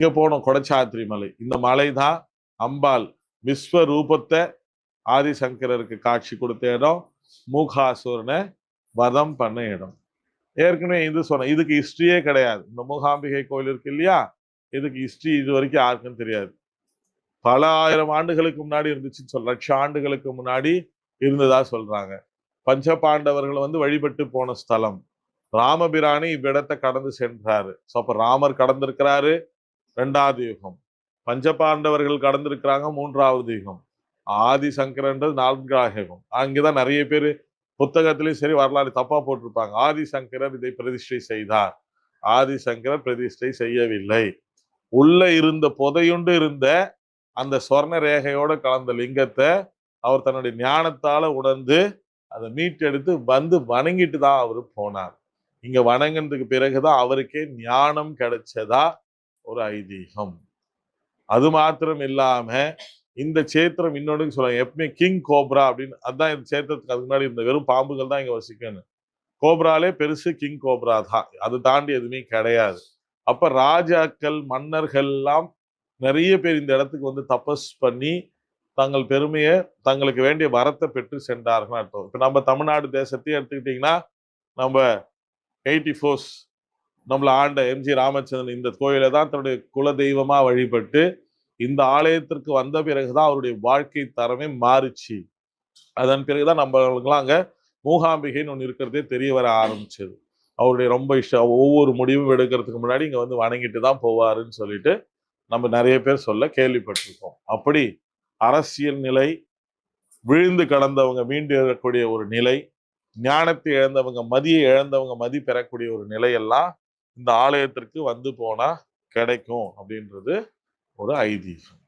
இங்க போனோம்? கொடச்சாத்திரி மலை. இந்த மலை தான் அம்பாள் விஸ்வரூபத்தை ஆதிசங்கரருக்கு காட்சி கொடுத்த இடம். மூகாசூரனை வதம் பண்ண இடம். ஏற்கனவே இது சொன்னேன் இதுக்கு ஹிஸ்ட்ரியே கிடையாது. இந்த மூகாம்பிகை கோயில் இருக்கு இல்லையா? இதுக்கு ஹிஸ்ட்ரி இது வரைக்கும் யாருக்கும் தெரியாது. பல ஆயிரம் ஆண்டுகளுக்கு முன்னாடி இருந்துச்சுன்னு சொல்ல லட்ச ஆண்டுகளுக்கு முன்னாடி இருந்ததா சொல்றாங்க. பஞ்ச பாண்டவர்கள் வந்து வழிபட்டு போன ஸ்தலம். ராமபிரானி இவ்விடத்தை கடந்து சென்றாரு. ஸோ அப்போ ராமர் கடந்திருக்கிறாரு. ரெண்டாவது யுகம். பஞ்சபாண்டவர்கள் கடந்திருக்கிறாங்க மூன்றாவது யுகம். ஆதிசங்கரன்றது நான்காவது யுகம். அங்கேதான் நிறைய பேர் புத்தகத்திலையும் சரி வரலாறு தப்பா போட்டிருப்பாங்க. ஆதிசங்கரர் இதை பிரதிஷ்டை செய்தார். ஆதிசங்கரர் பிரதிஷ்டை செய்யவில்லை. உள்ள இருந்த புதையுண்டு இருந்த அந்த சொர்ண ரேகையோட கலந்த லிங்கத்தை அவர் தன்னுடைய ஞானத்தால உணர்ந்து அதை மீட்டெடுத்து வந்து வணங்கிட்டு தான் அவர் போனார். இங்க வணங்கினதுக்கு பிறகுதான் அவருக்கே ஞானம் கிடைச்சதா ஒரு ஐதீகம். அது மாத்திரம் இல்லாம இந்த சேத்திரம் இன்னொன்னு சொல்லுவாங்க எப்பவுமே கிங் கோப்ரா அப்படின்னு அதான் இந்த சேத்திரத்துக்கு அதுக்கு முன்னாடி இருந்த வெறும் பாம்புகள் தான் இங்க வசிக்கணும் கோப்ராலே பெருசு கிங் கோப்ரா தான். அது தாண்டி எதுவுமே கிடையாது. அப்ப ராஜாக்கள் மன்னர்கள் எல்லாம் நிறைய பேர் இந்த இடத்துக்கு வந்து தபஸ் பண்ணி தங்கள் பெருமையை தங்களுக்கு வேண்டிய வரத்தை பெற்று சென்றார்கள் அர்த்தம். இப்போ நம்ம தமிழ்நாடு தேசத்தையே எடுத்துக்கிட்டிங்கன்னா நம்ம எயிட்டி ஃபோர்ஸ் நம்மளை ஆண்ட எம்ஜி ராமச்சந்திரன் இந்த கோயிலை தான் தன்னுடைய குல தெய்வமாக வழிபட்டு இந்த ஆலயத்திற்கு வந்த பிறகுதான் அவருடைய வாழ்க்கை தரமே மாறுச்சு. அதன் பிறகுதான் நம்மளுக்குலாம் அங்க மூகாம்பிகைன்னு ஒன்று இருக்கிறதே தெரிய வர ஆரம்பிச்சது. அவருடைய ரொம்ப இஷ்டம். ஒவ்வொரு முடிவும் எடுக்கிறதுக்கு முன்னாடி இங்க வந்து வணங்கிட்டு தான் போவாருன்னு சொல்லிட்டு நம்ம நிறைய பேர் சொல்ல கேள்விப்பட்டிருக்கோம். அப்படி அரசியல் நிலை விழுந்து கடந்தவங்க மீண்டு எழக்கூடிய ஒரு நிலை ஞானத்தை இழந்தவங்க மதியை இழந்தவங்க மதி பெறக்கூடிய ஒரு நிலையெல்லாம் இந்த ஆலயத்திற்கு வந்து போனா கிடைக்கும் அப்படின்றது ஒரு ஐதீகம்.